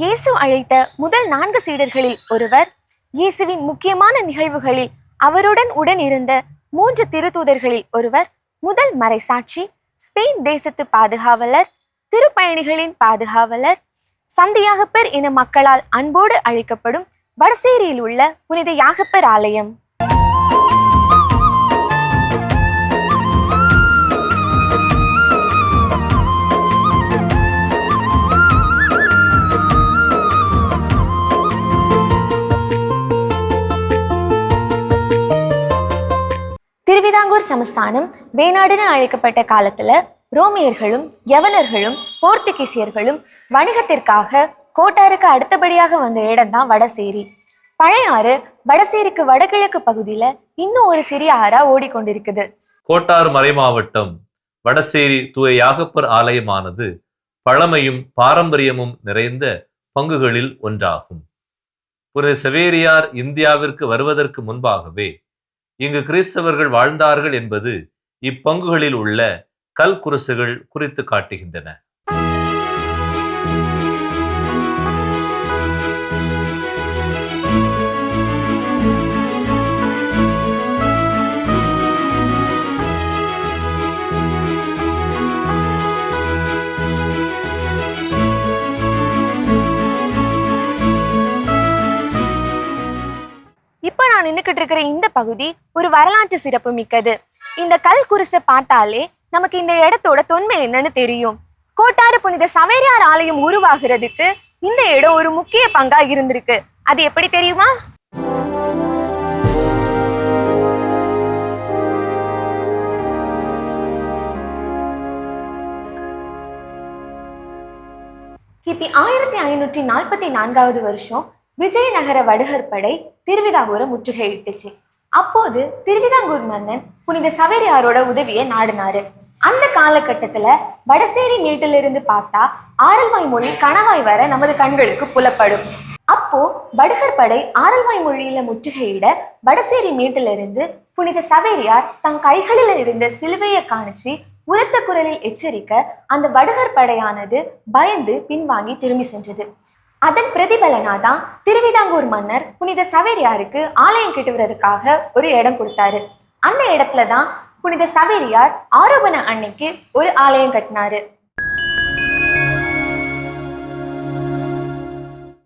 இயேசு அழைத்த முதல் நான்கு சீடர்களில் ஒருவர். இயேசுவின் முக்கியமான நிகழ்வுகளில் அவருடன் உடன் இருந்த மூன்று திருத்தூதர்களில் ஒருவர். முதல் மறைசாட்சி ஸ்பெயின் தேசத்து பாதுகாவலர் திருப்பயணிகளின் பாதுகாவலர். சந்தியாகப்பர் என மக்களால் அன்போடு அழைக்கப்படும் வடசேரியில் உள்ள புனித யாகப்பர் ஆலயம். திருவிதாங்கூர் சமஸ்தானம் வேணாடுன்னு அழைக்கப்பட்ட காலத்துல ரோமியர்களும் யவனர்களும் போர்த்துகீசியர்களும் வணிகத்திற்காக கோட்டாருக்கு அடுத்தபடியாக வந்த இடம்தான் வடசேரி. பழையாறு வடசேரிக்கு வடகிழக்கு பகுதியில இன்னும் ஒரு சிறிய ஆறா ஓடிக்கொண்டிருக்குது. கோட்டார் மறைமாவட்டம் வடசேரி தூய யாகப்பர் ஆலயமானது பழமையும் பாரம்பரியமும் நிறைந்த பங்குகளில் ஒன்றாகும். புனித செவேரியார் இந்தியாவிற்கு வருவதற்கு முன்பாகவே இங்கு கிறிஸ்தவர்கள் வாழ்ந்தார்கள் என்பது இப்பங்குகளில் உள்ள கல்குருசுகள் குறித்து காட்டுகின்றன. இப்போ நான் நின்றுக்கிட்டு இருக்கிற இந்த பகுதி ஒரு வரலாற்று சிறப்பு மிக்கது. இந்த கல் குருசை பார்த்தாலே நமக்கு இந்த இடத்தோட தொன்மை என்னன்னு தெரியும். கோட்டாறு புனித சவேரியார் ஆலயம் உருவாகிறதுக்கு இந்த இடம் ஒரு முக்கிய பங்கா இருந்திருக்கு. அது எப்படி தெரியுமா? கிபி ஆயிரத்தி ஐநூற்றி நாற்பத்தி நான்காவது வருஷம் விஜயநகர வடுகர் படை திருவிதாங்கூரை முற்றுகையிட்டுச்சு. அப்போது திருவிதாங்கூர் மன்னன் புனித சவேரியாரோட உதவியை நாடினாரு. அந்த காலகட்டத்துல வடசேரி மேட்டிலிருந்து பார்த்தா ஆரல்வாய் மொழி கணவாய் வர நமது கண்களுக்கு புலப்படும். அப்போ வடுகர் படை ஆரல்வாய் மொழியில முற்றுகையிட வடசேரி மேட்டிலிருந்து புனித சவேரியார் தன் கைகளில் இருந்த சிலுவையை காணிச்சு உரத்த குரலில் எச்சரிக்க அந்த வடுகர் படையானது பயந்து பின்வாங்கி திரும்பி சென்றது. அதன் பிரதிபலனாதான் திருவிதாங்கூர் மன்னர் புனித சவேரியாருக்கு ஆலயம் கட்டுவதற்காக ஒரு இடம் கொடுத்தாரு. அந்த இடத்துல தான் புனித சவேரியார் ஆரோபண அன்னைக்கு ஒரு ஆலயம் கட்டினாரு.